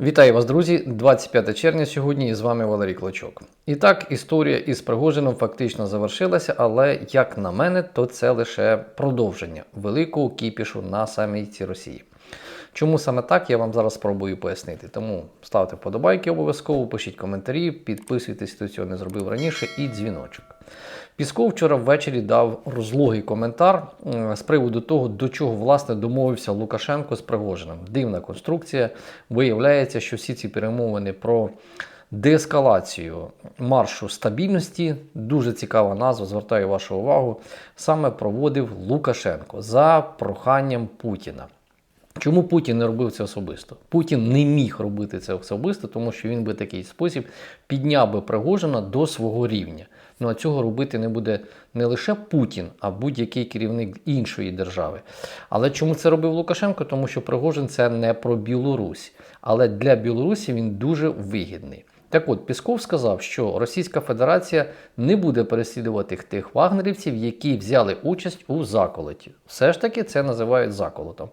Вітаю вас, друзі! 25 червня сьогодні і з вами Валерій Клочок. І так, історія із Пригожином фактично завершилася, але як на мене, то це лише продовження великого кіпішу на саміті Росії. Чому саме так, я вам зараз спробую пояснити. Тому ставте вподобайки обов'язково, пишіть коментарі, підписуйтесь, хто цього не зробив раніше, і дзвіночок. Пісков вчора ввечері дав розлогий коментар з приводу того, до чого власне домовився Лукашенко з Пригожиним. Дивна конструкція. Виявляється, що всі ці перемовини про деескалацію маршу стабільності, дуже цікава назва, звертаю вашу увагу, саме проводив Лукашенко за проханням Путіна. Чому Путін не робив це особисто? Путін не міг робити це особисто, тому що він би такий спосіб підняв би Пригожина до свого рівня. Ну а цього робити не буде не лише Путін, а будь-який керівник іншої держави. Але чому це робив Лукашенко? Тому що Пригожин це не про Білорусь. Але для Білорусі він дуже вигідний. Так от, Пісков сказав, що Російська Федерація не буде переслідувати тих вагнерівців, які взяли участь у заколоті. Все ж таки це називають заколотом,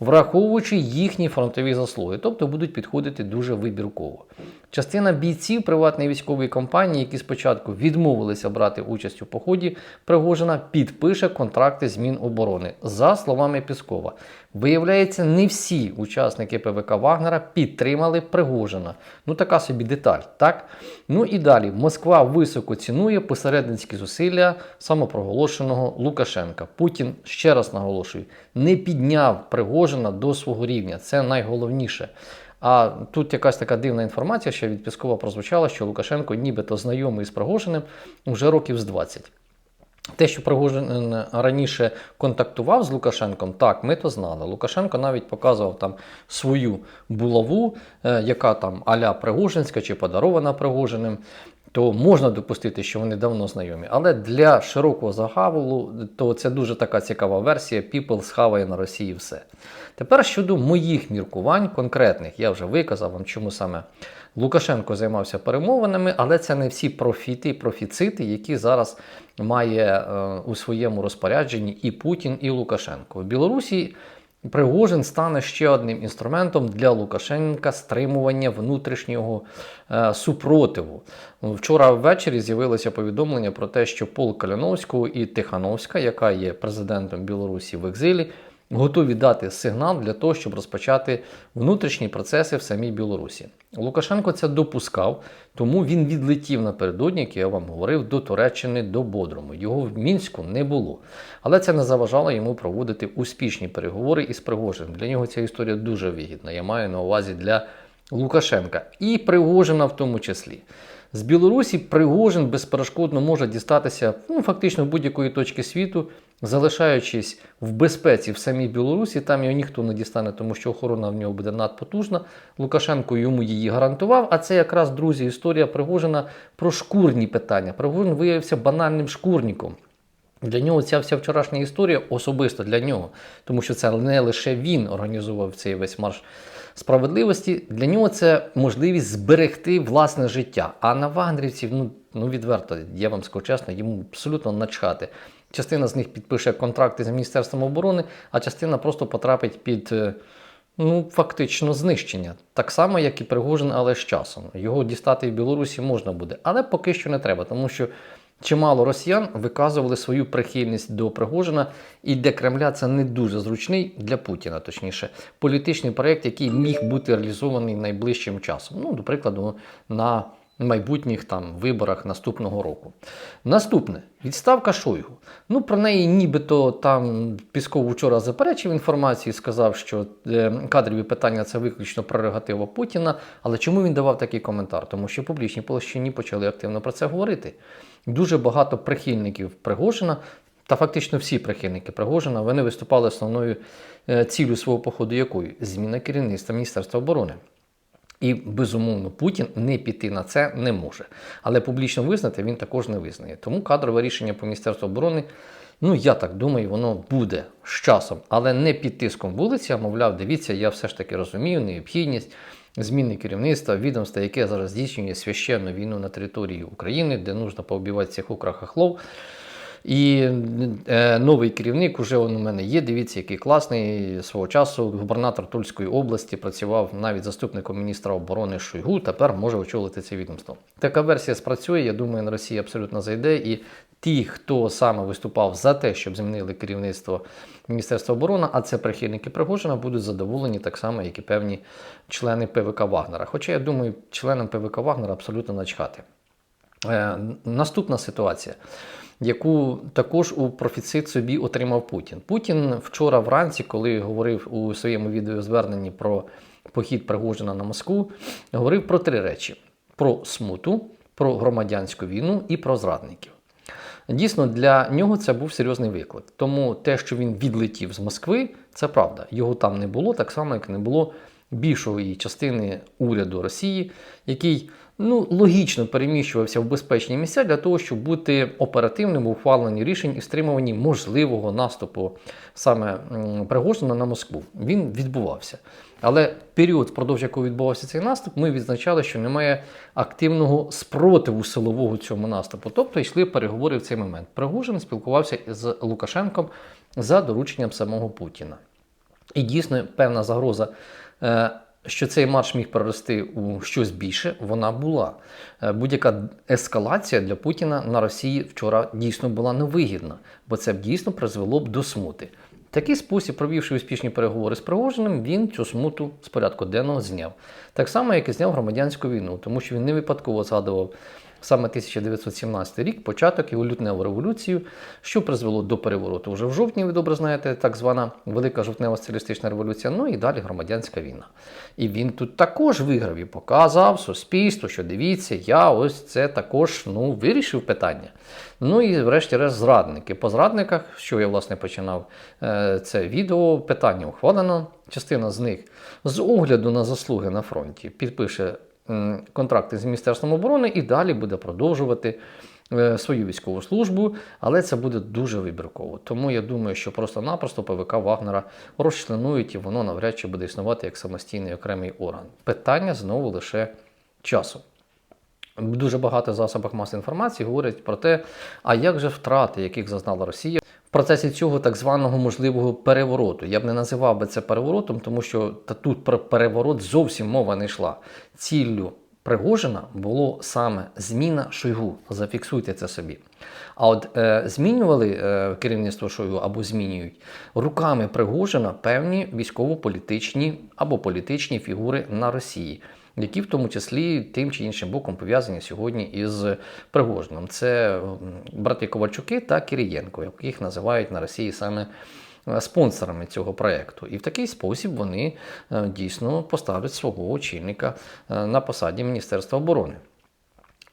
враховуючи їхні фронтові заслуги, тобто будуть підходити дуже вибірково. Частина бійців приватної військової компанії, які спочатку відмовилися брати участь у поході Пригожина, підпише контракти з Міноборони, за словами Піскова. Виявляється, не всі учасники ПВК Вагнера підтримали Пригожина. Ну така собі деталь, так? Ну і далі Москва високо цінує посередницькі зусилля самопроголошеного Лукашенка. Путін ще раз наголошую, не підняв Пригожина до свого рівня. Це найголовніше. А тут якась така дивна інформація, що від Піскова прозвучала, що Лукашенко нібито знайомий з Пригожиним вже років з 20. Те, що Пригожин раніше контактував з Лукашенком, так, ми то знали. Лукашенко навіть показував там свою булаву, е, яка там аля Пригожинська чи подарована Пригожиним. То можна допустити, що вони давно знайомі. Але для широкого загалу, то це дуже така цікава версія. People схаває на Росії все. Тепер щодо моїх міркувань конкретних, я вже виказав вам, чому саме Лукашенко займався перемовинами, але це не всі профіти профіцити, які зараз має е, у своєму розпорядженні і Путін, і Лукашенко. В Білорусі Пригожин стане ще одним інструментом для Лукашенка стримування внутрішнього е, супротиву. Вчора ввечері з'явилося повідомлення про те, що Пол Каліновського і Тихановська, яка є президентом Білорусі в екзилі, готові дати сигнал для того, щоб розпочати внутрішні процеси в самій Білорусі. Лукашенко це допускав, тому він відлетів напередодні, як я вам говорив, до Туреччини до Бодрому. Його в мінську не було. Але це не заважало йому проводити успішні переговори із Пригожиним. Для нього ця історія дуже вигідна. Я маю на увазі для Лукашенка і Пригожина в тому числі. З Білорусі Пригожин безперешкодно може дістатися ну, фактично будь-якої точки світу, залишаючись в безпеці в самій Білорусі, там його ніхто не дістане, тому що охорона в нього буде надпотужна. Лукашенко йому її гарантував. А це якраз, друзі, історія Пригожина про шкурні питання. Пригожин виявився банальним шкурником. Для нього ця вся вчорашня історія особисто для нього, тому що це не лише він організував цей весь марш справедливості. Для нього це можливість зберегти власне життя. А на вагнерівців, ну, ну відверто, я вам скажу чесно, йому абсолютно начхати. Частина з них підпише контракти з Міністерством оборони, а частина просто потрапить під. е, Ну, фактично знищення. Так само, як і Пригожин, але з часом. Його дістати в Білорусі можна буде, але поки що не треба, тому що чимало росіян виказували свою прихильність до Пригожина, і для Кремля це не дуже зручний для Путіна, точніше, політичний проєкт, який міг бути реалізований найближчим часом. Ну, до прикладу, на майбутніх там виборах наступного року. Наступне відставка Шойгу. Ну про неї нібито там Пісков вчора заперечив інформацію, сказав, що е, кадрові питання це виключно прерогатива Путіна. Але чому він давав такий коментар? Тому що в публічній площині почали активно про це говорити. Дуже багато прихильників Пригожина. Та фактично всі прихильники Пригожина вони виступали основною е, ціллю свого походу, якою зміна керівництва Міністерства оборони. І безумовно Путін не піти на це не може. Але публічно визнати він також не визнає. Тому кадрове рішення по Міністерству оборони, ну я так думаю, воно буде з часом, але не під тиском вулиці, а мовляв, дивіться, я все ж таки розумію необхідність зміни керівництва, відомства, яке зараз здійснює священну війну на території України, де нужно поубивати цих украхахлов. І е, новий керівник уже он у мене є. Дивіться, який класний. Свого часу губернатор Тульської області працював навіть заступником міністра оборони Шойгу. Тепер може очолити це відомство. Така версія спрацює. Я думаю, на Росії абсолютно зайде. І ті, хто саме виступав за те, щоб змінили керівництво Міністерства оборони, а це прихильники Пригожина, будуть задоволені так само, як і певні члени ПВК Вагнера. Хоча я думаю, членам ПВК Вагнера абсолютно начхати. Е, наступна ситуація, яку також у профіцит собі отримав Путін. Путін вчора вранці, коли говорив у своєму відеозверненні про похід Пригожина на Москву, говорив про три речі: про смуту, про громадянську війну і про зрадників. Дійсно, для нього це був серйозний виклик. Тому те, що він відлетів з Москви, це правда. Його там не було, так само, як не було більшої частини уряду Росії, який ну, логічно переміщувався в безпечні місця для того, щоб бути оперативним у ухваленні рішень і стримуванні можливого наступу саме Пригожина на Москву. Він відбувався. Але період, впродовж якого відбувався цей наступ, ми відзначали, що немає активного спротиву силового цьому наступу. Тобто йшли переговори в цей момент. Пригожин спілкувався з Лукашенком за дорученням самого Путіна. І дійсно певна загроза, е, що цей марш міг перерости у щось більше, вона була. Е, Будь-яка ескалація для Путіна на Росії вчора дійсно була невигідна, бо це б дійсно призвело б до смути. Такий спосіб, провівши успішні переговори з Пригожиним, він цю смуту з порядку денного зняв. Так само, як і зняв громадянську війну, тому що він не випадково згадував саме 1917 рік, початок його лютневу революцію, що призвело до перевороту вже в жовтні, ви добре знаєте, так звана Велика жовтнева соціалістична революція, ну і далі громадянська війна. І він тут також виграв і показав суспільству, що дивіться, я ось це також ну, вирішив питання. Ну і врешті-решт зрадники. По зрадниках, що я власне починав е, це відео, питання ухвалено. Частина з них з огляду на заслуги на фронті підпише контракти з Міністерством оборони і далі буде продовжувати е, свою військову службу, але це буде дуже вибірково. Тому я думаю, що просто-напросто ПВК Вагнера розчленують і воно навряд чи буде існувати як самостійний окремий орган. Питання знову лише часу. Дуже багато засобах масової інформації говорять про те, а як же втрати, яких зазнала Росія в процесі цього так званого можливого перевороту. Я б не називав би це переворотом, тому що та тут про переворот зовсім мова не йшла. Ціллю Пригожина було саме зміна Шойгу. Зафіксуйте це собі. А от е, змінювали е, керівництво Шойгу або змінюють руками Пригожина певні військово-політичні або політичні фігури на Росії які в тому числі тим чи іншим боком пов'язані сьогодні із Пригожином. Це брати Ковальчуки та Кирієнко, яких називають на Росії саме е, спонсорами цього проєкту. І в такий спосіб вони е, дійсно поставлять свого очільника е, на посаді Міністерства оборони.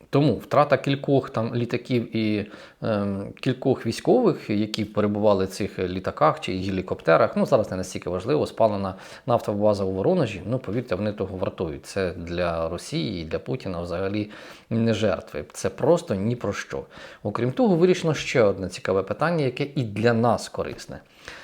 Тому втрата кількох там літаків і е, кількох військових, які перебували в цих літаках чи гелікоптерах, ну зараз не настільки важливо, спалена нафтова база у Воронежі. Ну повірте, вони того вартують. Це для Росії і для Путіна взагалі не жертви. Це просто ні про що. Окрім того, вирішено ще одне цікаве питання, яке і для нас корисне.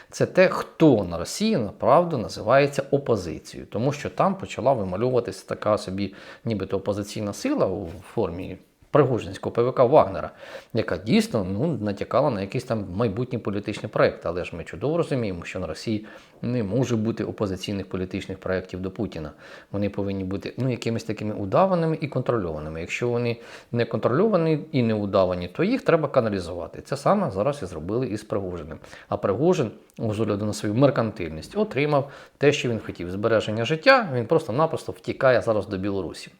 Це те, хто на Росії направду називається опозицією, тому що там почала вимальовуватися така собі, нібито опозиційна сила у формі Пригожинського ПВК Вагнера, яка дійсно ну, натякала на якийсь там майбутній політичний проєкт. Але ж ми чудово розуміємо, що на Росії не може бути опозиційних політичних проєктів до Путіна. Вони повинні бути ну, якимись такими удаваними і контрольованими. Якщо вони не контрольовані і не удавані, то їх треба каналізувати. Це саме зараз і зробили із Пригожиним. А Пригожин, з огляду на свою меркантильність, отримав те, що він хотів збереження життя. Він просто-напросто втікає зараз до Білорусі.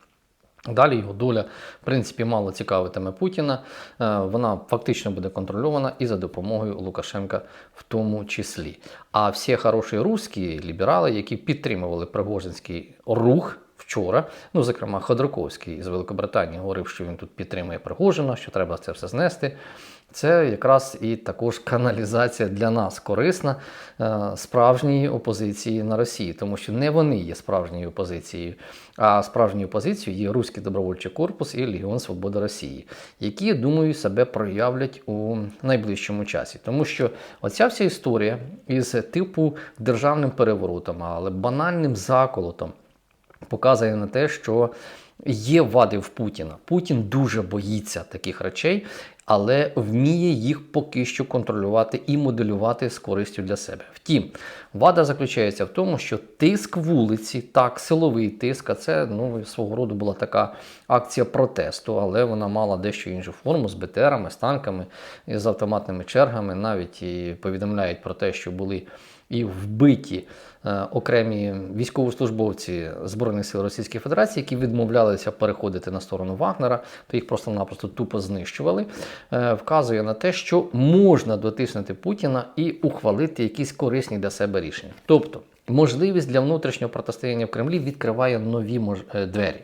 Далі його доля, в принципі, мало цікавитиме Путіна. Е, Вона фактично буде контрольована і за допомогою Лукашенка в тому числі. А всі хороші русські ліберали, які підтримували Пригожинський рух вчора, ну, зокрема, Ходорковський з Великобританії говорив, що він тут підтримує Пригожина, що треба це все знести. Це якраз і також каналізація для нас корисна е, справжньої опозиції на Росії, тому що не вони є справжньою опозицією, а справжньою опозицією є Руський добровольчий корпус і Легіон Свободи Росії, які, думаю, себе проявлять у найближчому часі. Тому що оця вся історія із типу державним переворотом, але банальним заколотом показує на те, що є вади в Путіна. Путін дуже боїться таких речей, але вміє їх поки що контролювати і моделювати з користю для себе. Втім, вада заключається в тому, що тиск вулиці, так, силовий тиск, а це ну, свого роду була така акція протесту, але вона мала дещо іншу форму з БТРами, з танками, з автоматними чергами. Навіть і повідомляють про те, що були і вбиті е, окремі військовослужбовці Збройних сил Російської Федерації, які відмовлялися переходити на сторону Вагнера, то їх просто-напросто тупо знищували, е, вказує на те, що можна дотиснути Путіна і ухвалити якісь корисні для себе рішення. Тобто. Можливість для внутрішнього протистояння в Кремлі відкриває нові е, двері.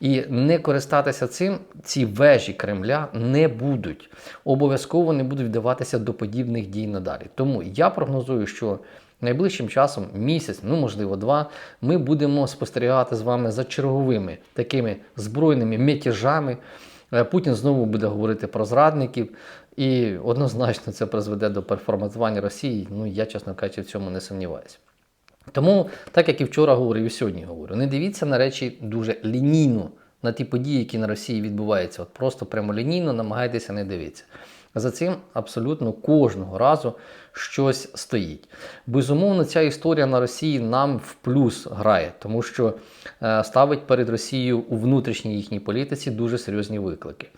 І не користатися цим ці вежі Кремля не будуть. Обов'язково не будуть вдаватися до подібних дій надалі. Тому я прогнозую, що найближчим часом, місяць, ну можливо, два, ми будемо спостерігати з вами за черговими такими збройними мятежами. Е, Путін знову буде говорити про зрадників, і однозначно це призведе до перформатування Росії. Ну я, чесно кажучи, в цьому не сумніваюся. Тому, так як і вчора говорив, і сьогодні говорю, не дивіться на речі дуже лінійно, на ті події, які на Росії відбуваються. От просто прямолінійно намагайтеся не дивитися. За цим абсолютно кожного разу щось стоїть. Безумовно, ця історія на Росії нам в плюс грає, тому що е, ставить перед Росією у внутрішній їхній політиці дуже серйозні виклики.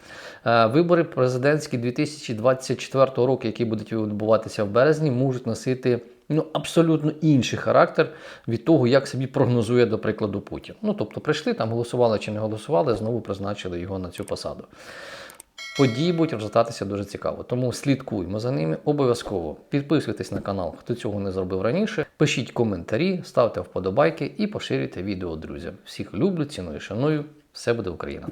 Е, вибори президентські 2024 року, які будуть відбуватися в березні, можуть носити ну, абсолютно інший характер від того, як собі прогнозує, до прикладу, Путін. Ну, тобто, прийшли там, голосували чи не голосували, знову призначили його на цю посаду. Події будуть розгортатися дуже цікаво, тому слідкуємо за ними обов'язково. Підписуйтесь на канал, хто цього не зробив раніше. Пишіть коментарі, ставте вподобайки і поширюйте відео друзям. Всіх люблю, ціную, шаную. Все буде Україна!